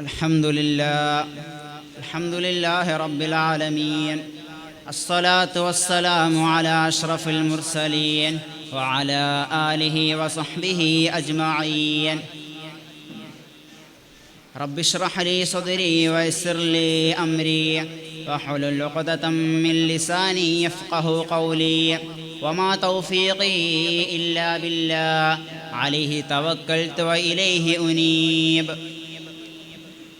الحمد لله. الحمد لله رب العالمين. الصلاة والسلام على أشرف المرسلين وعلى آله وصحبه أجمعين. رب اشرح لي صدري ويسر لي أمري واحلل عقدة من لساني يفقه قولي وما توفيقي إلا بالله. عليه توكلت وإليه أنيب.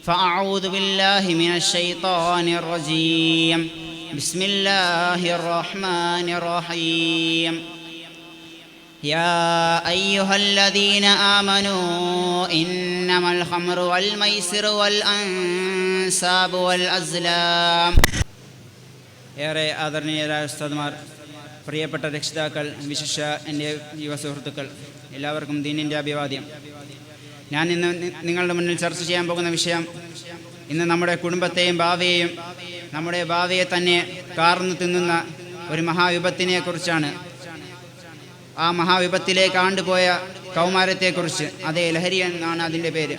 فأعوذ بالله من الشيطان الرجيم بسم الله الرحمن الرحيم يا أيها الذين آمنوا إنما الخمر والميسر والأنساب والأزلام ഏറെ ആദരണീയരായ ഉസ്താദ്മാർ പ്രിയപ്പെട്ട രക്ഷിതാക്കൾ വിശിഷ്ട എൻ്റെ യുവ സുഹൃത്തുക്കൾ എല്ലാവർക്കും ദീനിൻ്റെ അഭിവാദ്യം ഞാൻ ഇന്ന് നിങ്ങളുടെ മുന്നിൽ ചർച്ച ചെയ്യാൻ പോകുന്ന വിഷയം ഇന്ന് നമ്മുടെ കുടുംബത്തെയും ഭാവിയെയും നമ്മുടെ ഭാവിയെ തന്നെ കാർന്നു തിന്നുന്ന ഒരു മഹാവിപത്തിനെ കുറിച്ചാണ് ആ മഹാവിപത്തിലേക്ക് ആണ്ടുപോയ കൗമാരത്തെക്കുറിച്ച് അതേ ലഹരി എന്നാണ് അതിന്റെ പേര്.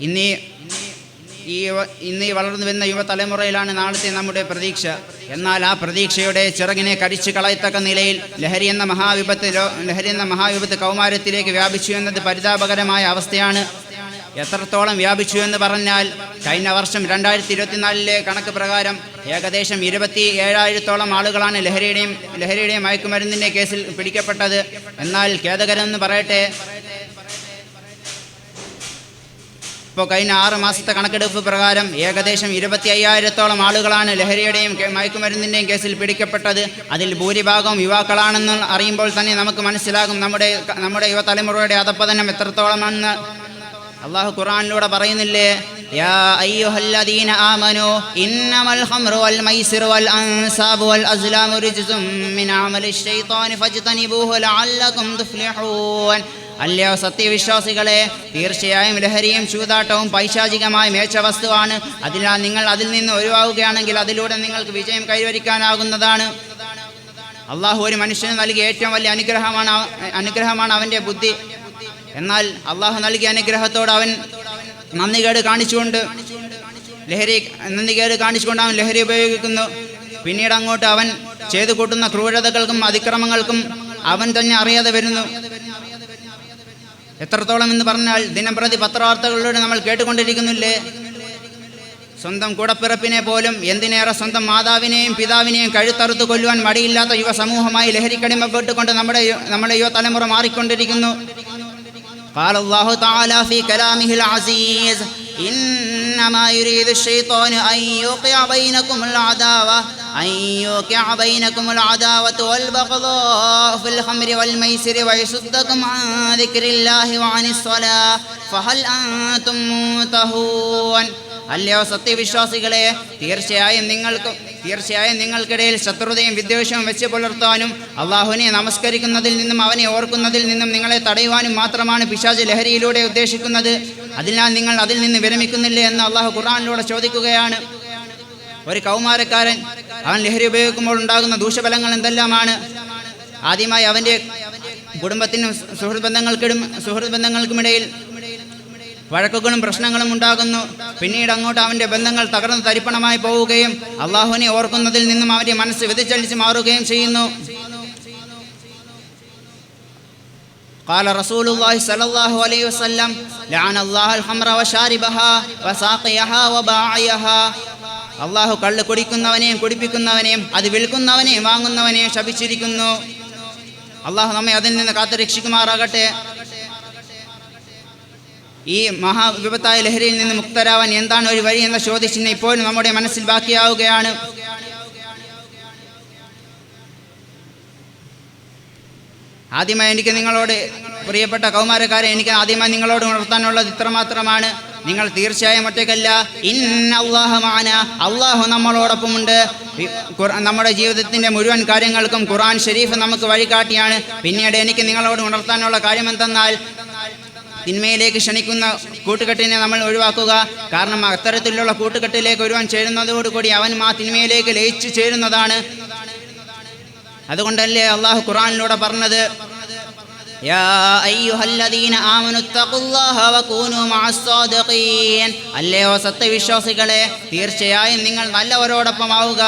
ഇന്നീ ഈ ഇന്ന് ഈ വളർന്നു വരുന്ന യുവതലമുറയിലാണ് നാളത്തെ നമ്മുടെ പ്രതീക്ഷ. എന്നാൽ ആ പ്രതീക്ഷയുടെ ചിറകിനെ കടിച്ചു കളയത്തക്ക നിലയിൽ ലഹരി എന്ന മഹാവിപത്ത് ലഹരി എന്ന മഹാവിപത്ത് കൗമാരത്തിലേക്ക് വ്യാപിച്ചു എന്നത് പരിതാപകരമായ അവസ്ഥയാണ്. എത്രത്തോളം വ്യാപിച്ചു എന്ന് പറഞ്ഞാൽ കഴിഞ്ഞ വർഷം രണ്ടായിരത്തി ഇരുപത്തിനാലിലെ കണക്ക് പ്രകാരം ഏകദേശം ഇരുപത്തി ഏഴായിരത്തോളം ആളുകളാണ് ലഹരിയുടെയും ലഹരിയുടെയും മയക്കുമരുന്നിന്റെ കേസിൽ പിടിക്കപ്പെട്ടത്. എന്നാൽ ഖേദകരമെന്ന് പറയട്ടെ ഇപ്പോൾ കഴിഞ്ഞ ആറ് മാസത്തെ കണക്കെടുപ്പ് പ്രകാരം ഏകദേശം ഇരുപത്തി അയ്യായിരത്തോളം ആളുകളാണ് ലഹരിയുടെയും മയക്കുമരുന്നിന്റെയും കേസിൽ പിടിക്കപ്പെട്ടത്. അതിൽ ഭൂരിഭാഗവും യുവാക്കളാണെന്ന് അറിയുമ്പോൾ തന്നെ നമുക്ക് മനസ്സിലാകും നമ്മുടെ നമ്മുടെ യുവതലമുറയുടെ അധപ്പതനം എത്രത്തോളമാണെന്ന്. അള്ളാഹു ഖുറാനിലൂടെ പറയുന്നില്ലേ ും? അല്ലയോ സത്യവിശ്വാസികളെ തീർച്ചയായും ലഹരിയും ചൂതാട്ടവും പൈശാചികമായ മേച്ച വസ്തുവാണ് അതിനാൽ നിങ്ങൾ അതിൽ നിന്ന് ഒഴിവാകുകയാണെങ്കിൽ അതിലൂടെ നിങ്ങൾക്ക് വിജയം കൈവരിക്കാനാകുന്നതാണ്. അള്ളാഹു ഒരു മനുഷ്യന് നൽകിയ ഏറ്റവും വലിയ അനുഗ്രഹമാണ് അനുഗ്രഹമാണ് അവന്റെ ബുദ്ധി. എന്നാൽ അള്ളാഹു നൽകിയ അനുഗ്രഹത്തോട് അവൻ നന്ദികേട് കാണിച്ചുകൊണ്ട് ലഹരി നന്ദികേട് കാണിച്ചുകൊണ്ട് അവൻ ലഹരി ഉപയോഗിക്കുന്നു. പിന്നീട് അങ്ങോട്ട് അവൻ ചെയ്തു കൂട്ടുന്ന ക്രൂരതകൾക്കും അതിക്രമങ്ങൾക്കും അവൻ തന്നെ അറിയാതെ വരുന്നു. എത്രത്തോളം എന്ന് പറഞ്ഞാൽ ദിനംപ്രതി പത്രവാർത്തകളിലൂടെ നമ്മൾ കേട്ടുകൊണ്ടിരിക്കുന്നില്ലേ സ്വന്തം കൂടപ്പിറപ്പിനെ പോലും എന്തിനേറെ സ്വന്തം മാതാവിനെയും പിതാവിനെയും കഴുത്തറുത്ത് കൊല്ലുവാൻ മടിയില്ലാത്ത യുവ സമൂഹമായി ലഹരിക്കടിമപ്പെട്ടുകൊണ്ട് നമ്മുടെ യു- നമ്മുടെ യുവതലമുറ മാറിക്കൊണ്ടിരിക്കുന്നു قال الله تعالى في كلامه العزيز إنما يريد الشيطان أن يوقع بينكم العداوة أن يوقع بينكم العداوة والبغضاء في الخمر والميسر ويصدكم عن ذكر الله وعن الصلاة فهل أنتم منتهون അല്ലയോ സത്യവിശ്വാസികളെ തീർച്ചയായും നിങ്ങൾക്ക് തീർച്ചയായും നിങ്ങൾക്കിടയിൽ ശത്രുതയും വിദ്വേഷവും വെച്ച് പുലർത്താനും അള്ളാഹുവിനെ നമസ്കരിക്കുന്നതിൽ നിന്നും അവനെ ഓർക്കുന്നതിൽ നിന്നും നിങ്ങളെ തടയുവാനും മാത്രമാണ് പിശാജ് ലഹരിയിലൂടെ ഉദ്ദേശിക്കുന്നത് അതിനാൽ നിങ്ങൾ അതിൽ നിന്ന് വിരമിക്കുന്നില്ലേ എന്ന് അള്ളാഹു ഖുർആാനിലൂടെ ചോദിക്കുകയാണ് ഒരു കൗമാരക്കാരൻ അവൻ ലഹരി ഉപയോഗിക്കുമ്പോൾ ഉണ്ടാകുന്ന ദൂഷ്യഫലങ്ങൾ എന്തെല്ലാമാണ് ആദ്യമായി അവൻ്റെ കുടുംബത്തിനും സുഹൃത്ത് ബന്ധങ്ങൾക്കിടും സുഹൃത്ത് ബന്ധങ്ങൾക്കുമിടയിൽ വഴക്കുകളും പ്രശ്നങ്ങളും ഉണ്ടാകുന്നു പിന്നീട് അങ്ങോട്ട് അവൻ്റെ ബന്ധങ്ങൾ തകർന്ന് തരിപ്പണമായി പോവുകയും അള്ളാഹുവിനെ ഓർക്കുന്നതിൽ നിന്നും അവൻ്റെ മനസ്സ് വ്യതിചലിച്ച് മാറുകയും ചെയ്യുന്നു قال رسول الله صلى الله عليه وسلم لعن الله الخمر وشاربها وساقيها وباعيها അള്ളാഹു കള്ള് കുടിക്കുന്നവനെയും കുടിപ്പിക്കുന്നവനെയും അത് വിൽക്കുന്നവനെയും വാങ്ങുന്നവനെയും ശപിച്ചിരിക്കുന്നു. അള്ളാഹു നമ്മെ അതിൽ നിന്ന് കാത്തു രക്ഷിക്കുമാറാകട്ടെ. ഈ മഹാവിപത്തായ ലഹരിയിൽ നിന്ന് മുക്തരാവാൻ എന്താണ് ഒരു വഴി എന്ന ചോദ്യചിഹ്നം ഇപ്പോഴും നമ്മുടെ മനസ്സിൽ ബാക്കിയാവുകയാണ്. ആദ്യമായി എനിക്ക് നിങ്ങളോട് പ്രിയപ്പെട്ട കൗമാരക്കാരെ എനിക്ക് ആദ്യമായി നിങ്ങളോട് ഉണർത്താനുള്ളത് ഇത്രമാത്രമാണ്. നിങ്ങൾ തീർച്ചയായും ഒറ്റയ്ക്കല്ല. ഇന്ന അള്ളാഹമാന അള്ളാഹു നമ്മളോടൊപ്പമുണ്ട്. നമ്മുടെ ജീവിതത്തിന്റെ മുഴുവൻ കാര്യങ്ങൾക്കും ഖുർആൻ ഷെരീഫ് നമുക്ക് വഴികാട്ടിയാണ്. പിന്നീട് എനിക്ക് നിങ്ങളോട് ഉണർത്താനുള്ള കാര്യം എന്തെന്നാൽ തിന്മയിലേക്ക് ക്ഷണിക്കുന്ന കൂട്ടുകെട്ടിനെ നമ്മൾ ഒഴിവാക്കുക. കാരണം അത്തരത്തിലുള്ള കൂട്ടുകെട്ടിലേക്ക് ഒരുവൻ ചേരുന്നതോടുകൂടി അവൻ ആ തിന്മയിലേക്ക് ലയിച്ചു ചേരുന്നതാണ്. അതുകൊണ്ടല്ലേ അള്ളാഹു ഖുറാനിലൂടെ പറഞ്ഞത്? يا أيها الذين آمنوا اتقوا الله وكونوا مع الصادقين അല്ലയോ സത്യവിശ്വാസികളെ തീർച്ചയായും നിങ്ങൾ നല്ലവരോടൊപ്പമാവുക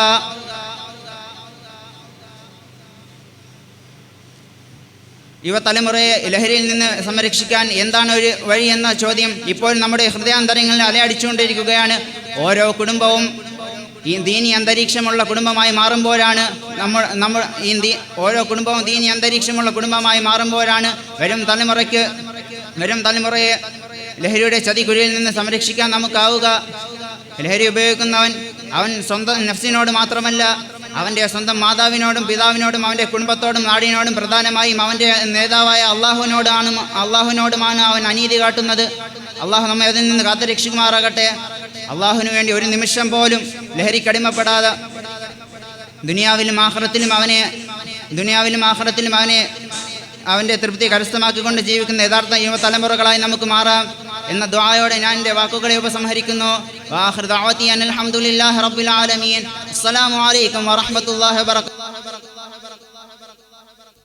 യുവതലമുറയെ ലഹരിയിൽ നിന്ന് സംരക്ഷിക്കാൻ എന്താണ് ഒരു വഴി എന്ന ചോദ്യം ഇപ്പോൾ നമ്മുടെ ഹൃദയാന്തരങ്ങളിൽ അലയടിച്ചുകൊണ്ടിരിക്കുകയാണ് ഓരോ കുടുംബവും ഈ ദീനി അന്തരീക്ഷമുള്ള കുടുംബമായി മാറുമ്പോഴാണ് നമ്മൾ നമ്മൾ ഈ ഓരോ കുടുംബവും ദീനി അന്തരീക്ഷമുള്ള കുടുംബമായി മാറുമ്പോഴാണ് വരും തലമുറയ്ക്ക് വരും തലമുറയെ ലഹരിയുടെ ചതികുഴിയിൽ നിന്ന് സംരക്ഷിക്കാൻ നമുക്കാവുക. ലഹരി ഉപയോഗിക്കുന്നവൻ അവൻ സ്വന്തം നഫ്സിനോട് മാത്രമല്ല അവന്റെ സ്വന്തം മാതാവിനോടും പിതാവിനോടും അവന്റെ കുടുംബത്തോടും നാടിനോടും പ്രധാനമായും അവന്റെ നേതാവായ അള്ളാഹുവിനോടാണ് അള്ളാഹുവിനോടുമാണ് അവൻ അനീതി കാട്ടുന്നത്. അള്ളാഹു നമ്മെ അതിൽ നിന്ന് കാത്തുരക്ഷിക്കുമാറാകട്ടെ. അള്ളാഹുവിന് വേണ്ടി ഒരു നിമിഷം പോലും ലഹരിക്കടിമപ്പെടാതെ ദുനിയാവിലും ആഹ്റത്തിലും അവനെ ദുനിയാവിലും ആഹ്റത്തിലും അവനെ അവന്റെ തൃപ്തി കരസ്ഥമാക്കിക്കൊണ്ട് ജീവിക്കുന്ന യഥാർത്ഥ യുവതലമുറകളായി നമുക്ക് മാറാം എന്ന ദ്വായോടെ ഞാൻ എന്റെ വാക്കുകളെ ഉപസംഹരിക്കുന്നു. വാഹൃദാവത്തി അനിൽ അലഹമുല്ലാ റബ്ബുൽ ആലമീൻ. അസ്സലാമു അലൈക്കും വറഹ്മത്തുള്ളാഹി വബറകാതുഹു